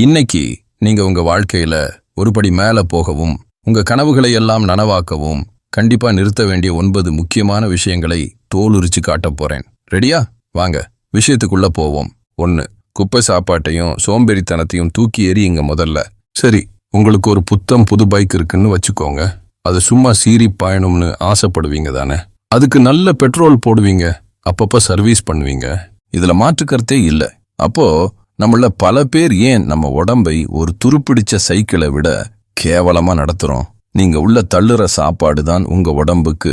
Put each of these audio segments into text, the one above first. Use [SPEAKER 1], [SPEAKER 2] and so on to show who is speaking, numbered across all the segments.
[SPEAKER 1] இன்னைக்கு நீங்க உங்க வாழ்க்கையில ஒருபடி மேல போகவும் உங்க கனவுகளை எல்லாம் நனவாக்கவும் கண்டிப்பா நிறுத்த வேண்டிய ஒன்பது முக்கியமான விஷயங்களை தோலுரிச்சு காட்டப் போறேன். ரெடியா? வாங்க விஷயத்துக்குள்ள போவோம். ஒன்னு குப்பை சாப்பாட்டையும் சோம்பேறித்தனத்தையும் தூக்கி எறியுங்க முதல்ல. சரி உங்களுக்கு ஒரு புத்தம் புது பைக் இருக்குன்னு வச்சுக்கோங்க. அது சும்மா சீறி பாயணும்னு ஆசைப்படுவீங்க தானே? அதுக்கு நல்ல பெட்ரோல் போடுவீங்க. அப்பப்போ சர்வீஸ் பண்ணுவீங்க. இதில் மாற்றுக்கருத்தே இல்லை. அப்போது நம்மள பல பேர் ஏன் நம்ம உடம்பை ஒரு துருப்பிடிச்ச சைக்கிளை விட கேவலமா நடத்துறோம்? நீங்க உள்ள தள்ளுற சாப்பாடு தான் உங்க உடம்புக்கு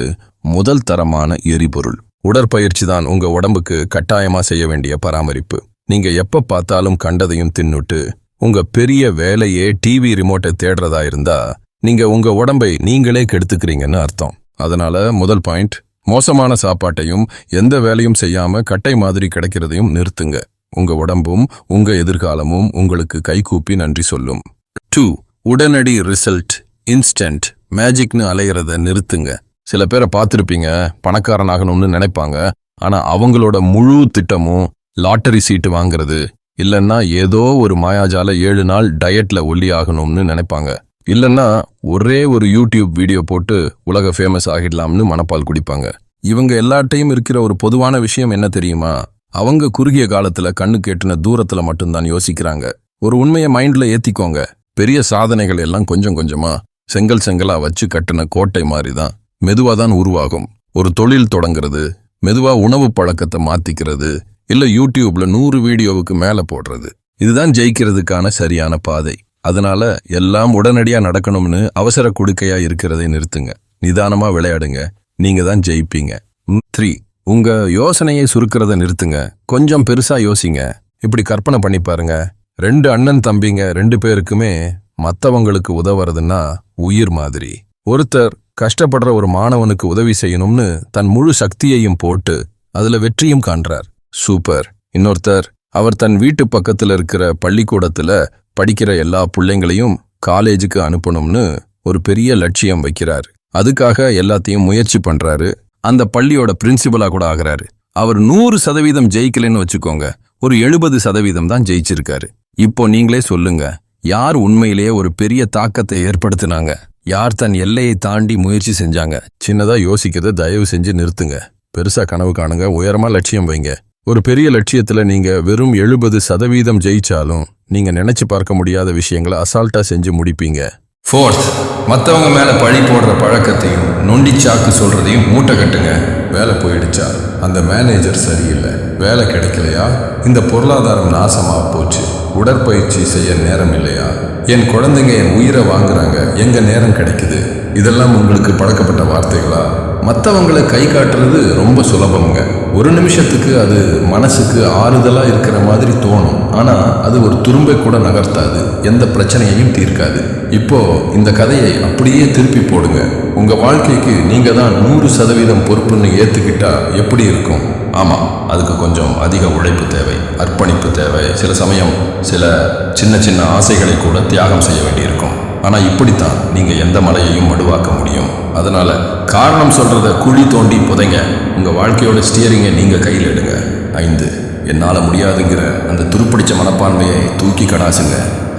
[SPEAKER 1] முதல் தரமான எரிபொருள். உடற்பயிற்சி தான் உங்க உடம்புக்கு கட்டாயமா செய்ய வேண்டிய பராமரிப்பு. நீங்க எப்ப பார்த்தாலும் கண்டதையும் தின்னுட்டு உங்க பெரிய வேலையே டிவி ரிமோட்டை தேடுறதா இருந்தா நீங்க உங்க உடம்பை நீங்களே கெடுத்துக்கிறீங்கன்னு அர்த்தம். அதனால முதல் பாயிண்ட் மோசமான சாப்பாட்டையும் எந்த வேலையும் செய்யாம கட்டை மாதிரி கிடைக்கிறதையும் நிறுத்துங்க. உங்க உடம்பும் உங்க எதிர்காலமும் உங்களுக்கு கைகூப்பி நன்றி சொல்லும். டூ உடனடி ரிசல்ட் இன்ஸ்டன்ட் மேஜிக்னு அலையிறத நிறுத்துங்க. சில பேரை பார்த்துருப்பீங்க பணக்காரன் ஆகணும்னு நினைப்பாங்க. ஆனா அவங்களோட முழு திட்டமும் லாட்டரி சீட்டு வாங்குறது இல்லைன்னா ஏதோ ஒரு மாயாஜால ஏழு நாள் டயட்ல ஒல்லி ஆகணும்னு நினைப்பாங்க. இல்லைன்னா ஒரே ஒரு யூடியூப் வீடியோ போட்டு உலக ஃபேமஸ் ஆகிடலாம்னு மனப்பால் குடிப்பாங்க. இவங்க எல்லாட்டையும் இருக்கிற ஒரு பொதுவான விஷயம் என்ன தெரியுமா? அவங்க குறுகிய காலத்துல கண்ணு கேட்டுன தூரத்துல மட்டும்தான் யோசிக்கிறாங்க. ஒரு உண்மையை மைண்ட்ல ஏத்திக்கோங்க. பெரிய சாதனைகள் எல்லாம் கொஞ்சம் கொஞ்சமா செங்கல் செங்கலா வச்சு கட்டின கோட்டை மாதிரி தான் மெதுவா தான் உருவாகும். ஒரு தொழில் தொடங்குறது மெதுவா உணவு பழக்கத்தை மாத்திக்கிறது இல்ல யூடியூப்ல நூறு வீடியோவுக்கு மேல போடுறது. இதுதான் ஜெயிக்கிறதுக்கான சரியான பாதை. அதனால எல்லாம் உடனடியா நடக்கணும்னு அவசர குடுக்கையா இருக்கிறதை நிறுத்துங்க. நிதானமா விளையாடுங்க. நீங்க தான் ஜெயிப்பீங்க த்ரீ உங்க யோசனையை சுருக்கிறத நிறுத்துங்க. கொஞ்சம் பெருசா யோசிங்க. இப்படி கற்பனை பண்ணி பாருங்க. ரெண்டு அண்ணன் தம்பிங்க ரெண்டு பேருக்குமே மத்தவங்களுக்கு உதவுறதுன்னா உயிர் மாதிரி. ஒருத்தர் கஷ்டப்படுற ஒரு மாணவனுக்கு உதவி செய்யணும்னு தன் முழு சக்தியையும் போட்டு அதுல வெற்றியும் காண்றார். சூப்பர். இன்னொருத்தர் அவர் தன் வீட்டு பக்கத்துல இருக்கிற பள்ளிக்கூடத்துல படிக்கிற எல்லா பிள்ளைங்களையும் காலேஜுக்கு அனுப்பணும்னு ஒரு பெரிய லட்சியம் வைக்கிறார். அதுக்காக எல்லாத்தையும் முயற்சி பண்றாரு. அந்த பள்ளியோட பிரின்சிபலா கூட ஆகிறாரு. அவர் நூறு சதவீதம் ஜெயிக்கலைன்னு வச்சுக்கோங்க. ஒரு எழுபது சதவீதம் தான் ஜெயிச்சிருக்காரு. இப்போ நீங்களே சொல்லுங்க யார் உண்மையிலேயே ஒரு பெரிய தாக்கத்தை ஏற்படுத்தினாங்க? யார் தன் எல்லையை தாண்டி முயற்சி செஞ்சாங்க? சின்னதாக யோசிக்கிறத தயவு செஞ்சு நிறுத்துங்க. பெருசா கனவு காணுங்க உயரமா லட்சியம் வைங்க. ஒரு பெரிய லட்சியத்துல நீங்கள் வெறும் எழுபது சதவீதம் ஜெயிச்சாலும் நீங்கள் நினைச்சு பார்க்க முடியாத விஷயங்களை அசால்ட்டாக செஞ்சு முடிப்பீங்க. ஃபோர்த் மற்றவங்க மேலே பழி போடுற பழக்கத்தையும் நொண்டி சாக்கு சொல்கிறதையும் மூட்டை கட்டுங்க. வேலை போயிடுச்சா? அந்த மேனேஜர் சரியில்லை. வேலை கிடைக்கலையா? இந்த பொருளாதாரம் நாசமாக போச்சு. உடற்பயிற்சி செய்ய நேரம் இல்லையா? என் குழந்தைங்க என் உயிரை வாங்குறாங்க. எங்கே நேரம் கிடைக்குது? இதெல்லாம் உங்களுக்கு பழக்கப்பட்ட வார்த்தைகளா? மற்றவங்களை கை காட்டுறது ரொம்ப சுலபங்க ஒரு நிமிஷத்துக்கு அது மனசுக்கு ஆறுதலாக இருக்கிற மாதிரி தோணும். ஆனால் அது ஒரு துரும்பை கூட நகர்த்தாது. எந்த பிரச்சனையையும் தீர்க்காது. இப்போ இந்த கதையை அப்படியே திருப்பி போடுங்க. உங்க வாழ்க்கைக்கு நீங்க தான் நூறு சதவீதம் பொறுப்புன்னு ஏத்துக்கிட்டா எப்படி இருக்கும்? ஆமாம் அதுக்கு கொஞ்சம் அதிக உழைப்பு தேவை அர்ப்பணிப்பு தேவை. சில சமயம் சில சின்ன சின்ன ஆசைகளை கூட தியாகம் செய்ய வேண்டியிருக்கும். ஆனால் இப்படித்தான் நீங்கள் எந்த மலையையும் மடுவாக்க முடியும். அதனால் காரணம் சொல்கிறத குழி தோண்டி புதைங்க. உங்கள் வாழ்க்கையோட ஸ்டியரிங்கை நீங்கள் கையில் எடுங்க. ஐந்து என்னால் முடியாதுங்கிற அந்த துருப்பிடிச்ச மனப்பான்மையை தூக்கி கடாசுங்க.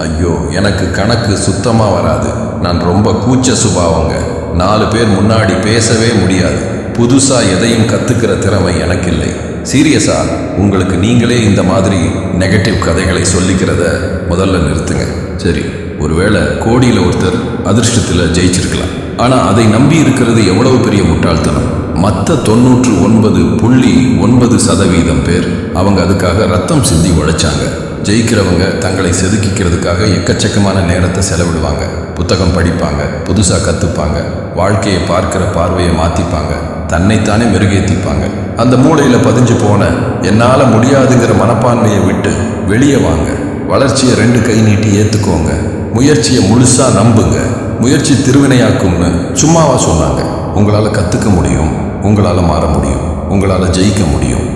[SPEAKER 1] ஐயோ எனக்கு கணக்கு சுத்தமாக வராது. நான் ரொம்ப கூச்ச சுபாவங்க. நாலு பேர் முன்னாடி பேசவே முடியாது. புதுசாக எதையும் கற்றுக்கிற திறமை எனக்கு இல்லை சீரியஸா உங்களுக்கு நீங்களே இந்த மாதிரி நெகட்டிவ் கதைகளை சொல்லிக்கிறத முதல்ல நிறுத்துங்க. சரி ஒருவேளை கோடியில் ஒருத்தர் அதிர்ஷ்டத்தில் ஜெயிச்சிருக்கலாம். ஆனால் அதை நம்பி இருக்கிறது எவ்வளவு பெரிய முட்டாள்தனம்? மற்ற தொண்ணூற்று ஒன்பது புள்ளி ஒன்பது சதவீதம் பேர் அவங்க அதுக்காக ரத்தம் சிந்தி உழைச்சாங்க. ஜெயிக்கிறவங்க தங்களை செதுக்கிக்கிறதுக்காக எக்கச்சக்கமான நேரத்தை செலவிடுவாங்க. புத்தகம் படிப்பாங்க புதுசாக கற்றுப்பாங்க வாழ்க்கையை பார்க்கிற பார்வையை மாற்றிப்பாங்க தன்னைத்தானே மெருகேற்றிப்பாங்க அந்த மூளையில் பதிஞ்சு போன என்னால் முடியாதுங்கிற மனப்பான்மையை விட்டு வெளியே வாங்க. வளர்ச்சியை ரெண்டு கை நீட்டி ஏற்றுக்கோங்க முயற்சியை முழுசாக நம்புங்க. முயற்சி திருவினையாக்கும்னு சும்மாவா சொன்னாங்க. உங்களால் கற்றுக்க முடியும் உங்களால் மாற முடியும் உங்களால் ஜெயிக்க முடியும்.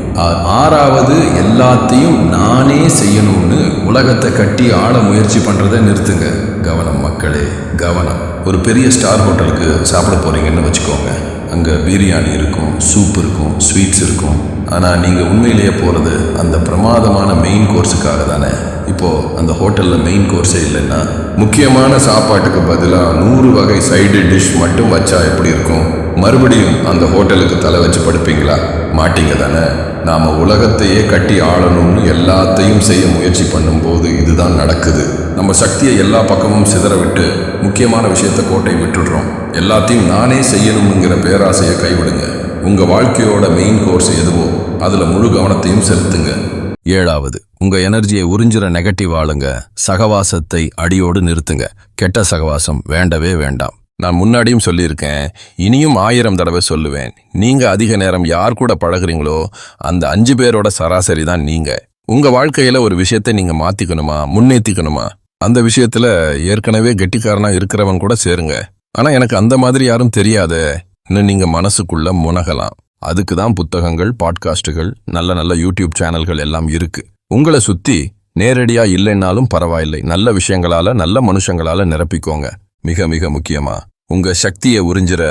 [SPEAKER 1] ஆறாவது எல்லாத்தையும் நானே செய்யணும்னு உலகத்தை கட்டி ஆள முயற்சி பண்ணுறதை நிறுத்துங்க. கவனம் மக்களே கவனம். ஒரு பெரிய ஸ்டார் ஹோட்டலுக்கு சாப்பிட போகிறீங்கன்னு வச்சுக்கோங்க. அங்கே பிரியாணி இருக்கும் சூப் இருக்கும் ஸ்வீட்ஸ் இருக்கும். ஆனால் நீங்கள் உண்மையிலேயே போகிறது அந்த பிரமாதமான மெயின் கோர்ஸுக்காக தானே. இப்போது அந்த ஹோட்டலில் மெயின் கோர்ஸே இல்லைன்னா முக்கியமான சாப்பாட்டுக்கு பதிலாக நூறு வகை சைடு டிஷ் மட்டும் வச்சா எப்படி இருக்கும்? மறுபடியும் அந்த ஹோட்டலுக்கு தலை வச்சு படுப்பீங்களா? மாட்டீங்க தானே. நாம் உலகத்தையே கட்டி ஆளணும்னு எல்லாத்தையும் செய்ய முயற்சி பண்ணும்போது இதுதான் நடக்குது. நம்ம சக்தியை எல்லா பக்கமும் சிதற விட்டு முக்கியமான விஷயத்தை கோட்டை விட்டுடுறோம். எல்லாத்தையும் நானே செய்யணுங்கிற பேராசையை கைவிடுங்க. உங்கள் வாழ்க்கையோட மெயின் கோர்ஸ் எதுவோ அதில் முழு கவனத்தையும் செலுத்துங்க. ஏழாவது உங்க எனர்ஜியை உறிஞ்சுற நெகட்டிவ் ஆளுங்க. சகவாசத்தை அடியோடு நிறுத்துங்க. கெட்ட சகவாசம் வேண்டவே வேண்டாம். நான் முன்னாடியும் சொல்லியிருக்கேன். இனியும் ஆயிரம் தடவை சொல்லுவேன். நீங்க அதிக நேரம் யார் கூட பழகுறீங்களோ அந்த அஞ்சு பேரோட சராசரி தான் நீங்க. உங்க வாழ்க்கையில ஒரு விஷயத்தை நீங்க மாத்திக்கணுமா? முன்னேற்றிக்கணுமா அந்த விஷயத்துல ஏற்கனவே கெட்டிக்காரனா இருக்கிறவன் கூட சேருங்க. ஆனா எனக்கு அந்த மாதிரி யாரும் தெரியாது இன்னும் நீங்க மனசுக்குள்ள முனகலாம். அதுக்கு தான் புத்தகங்கள் பாட்காஸ்ட்டுகள் நல்ல நல்ல யூடியூப் சேனல்கள் எல்லாம் இருக்கு. உங்களை சுத்தி நேரடியா இல்லைன்னாலும் பரவாயில்லை. நல்ல விஷயங்களால நல்ல மனுஷங்களால நிரப்பிக்கோங்க. மிக மிக முக்கியமா உங்க சக்தியை உறிஞ்சிற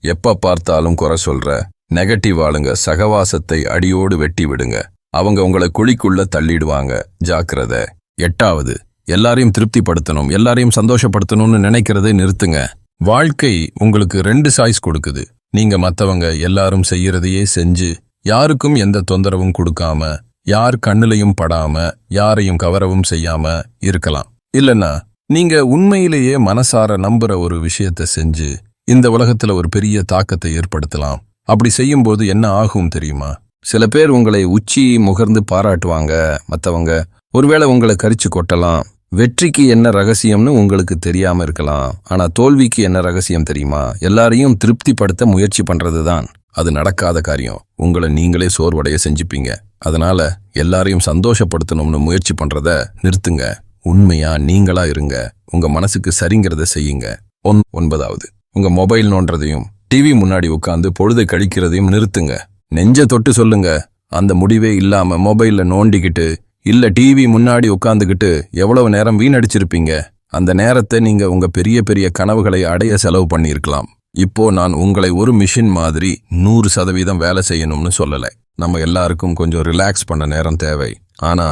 [SPEAKER 1] எப்ப பார்த்தாலும் குறை சொல்ற நெகட்டிவ் ஆளுங்க சகவாசத்தை அடியோடு வெட்டி விடுங்க. அவங்க உங்களை குழிக்குள்ள தள்ளிடுவாங்க. ஜாக்கிரதை. எட்டாவது எல்லாரையும் திருப்திப்படுத்தணும். எல்லாரையும் சந்தோஷப்படுத்தணும்னு நினைக்கிறதை நிறுத்துங்க. வாழ்க்கை உங்களுக்கு ரெண்டு சாய்ஸ் கொடுக்குது. நீங்க மத்தவங்க எல்லாரும் செய்யறதையே செஞ்சு யாருக்கும் எந்த தொந்தரவும் கொடுக்காம யார் கண்ணுலையும் படாம யாரையும் கவரவும் செய்யாம இருக்கலாம். இல்லைன்னா நீங்க உண்மையிலேயே மனசார நம்புற ஒரு விஷயத்த செஞ்சு இந்த உலகத்துல ஒரு பெரிய தாக்கத்தை ஏற்படுத்தலாம். அப்படி செய்யும்போது என்ன ஆகும் தெரியுமா? சில பேர் உங்களை உச்சி முகர்ந்து பாராட்டுவாங்க மற்றவங்க ஒருவேளை உங்களை கரிச்சு கொட்டலாம். வெற்றிக்கு என்ன ரகசியம்னு உங்களுக்கு தெரியாம இருக்கலாம். ஆனா தோல்விக்கு என்ன ரகசியம் தெரியுமா? எல்லாரையும் திருப்திப்படுத்த முயற்சி பண்றதுதான். அது நடக்காத காரியம். உங்களை நீங்களே சோர்வடைய செஞ்சுப்பீங்க. அதனால எல்லாரையும் சந்தோஷப்படுத்தணும்னு முயற்சி பண்றத நிறுத்துங்க. உண்மையா நீங்களா இருங்க. உங்க மனசுக்கு சரிங்கிறத செய்யுங்க. ஒன் ஒன்பதாவது. உங்க மொபைல் நோன்றதையும் டிவி முன்னாடி உட்காந்து பொழுதை கழிக்கிறதையும் நிறுத்துங்க. நெஞ்ச தொட்டு சொல்லுங்க. அந்த முடிவே இல்லாம மொபைல்ல நோண்டிக்கிட்டு இல்ல டிவி முன்னாடி உட்காந்துக்கிட்டு எவ்வளவு நேரம் வீணடிச்சிருப்பீங்க? அந்த நேரத்தை நீங்க உங்க பெரிய பெரிய கனவுகளை அடைய செலவு பண்ணியிருக்கலாம். இப்போ நான் உங்களை ஒரு மிஷின் மாதிரி நூறு சதவீதம் வேலை செய்யணும்னு சொல்லலை. நம்ம எல்லாருக்கும் கொஞ்சம் ரிலாக்ஸ் பண்ண நேரம் தேவை. ஆனா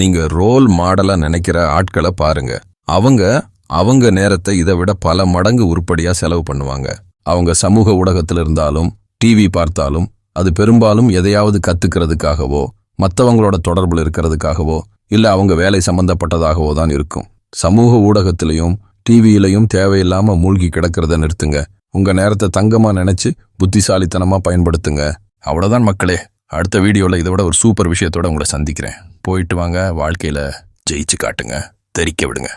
[SPEAKER 1] நீங்க ரோல் மாடலா நினைக்கிற ஆட்களை பாருங்க. அவங்க அவங்க நேரத்தை இதை விட பல மடங்கு உருப்படியா செலவு பண்ணுவாங்க. அவங்க சமூக ஊடகத்தில் இருந்தாலும் டிவி பார்த்தாலும் அது பெரும்பாலும் எதையாவது கத்துக்கிறதுக்காகவோ மற்றவங்களோட தொடர்பில் இருக்கிறதுக்காகவோ இல்லை அவங்க வேலை சம்பந்தப்பட்டதாகவோ தான் இருக்கும். சமூக ஊடகத்திலையும் டிவியிலையும் தேவையில்லாம மூழ்கி கிடக்கிறத நிறுத்துங்க. உங்க நேரத்தை தங்கமா நினைச்சு புத்திசாலித்தனமா பயன்படுத்துங்க. அவ்வளவுதான் மக்களே. அடுத்த வீடியோவில் இதை விட ஒரு சூப்பர் விஷயத்தோட உங்களை சந்திக்கிறேன். போயிட்டு வாங்க வாழ்க்கையில் ஜெயிச்சு காட்டுங்க. தெரிக்க விடுங்க.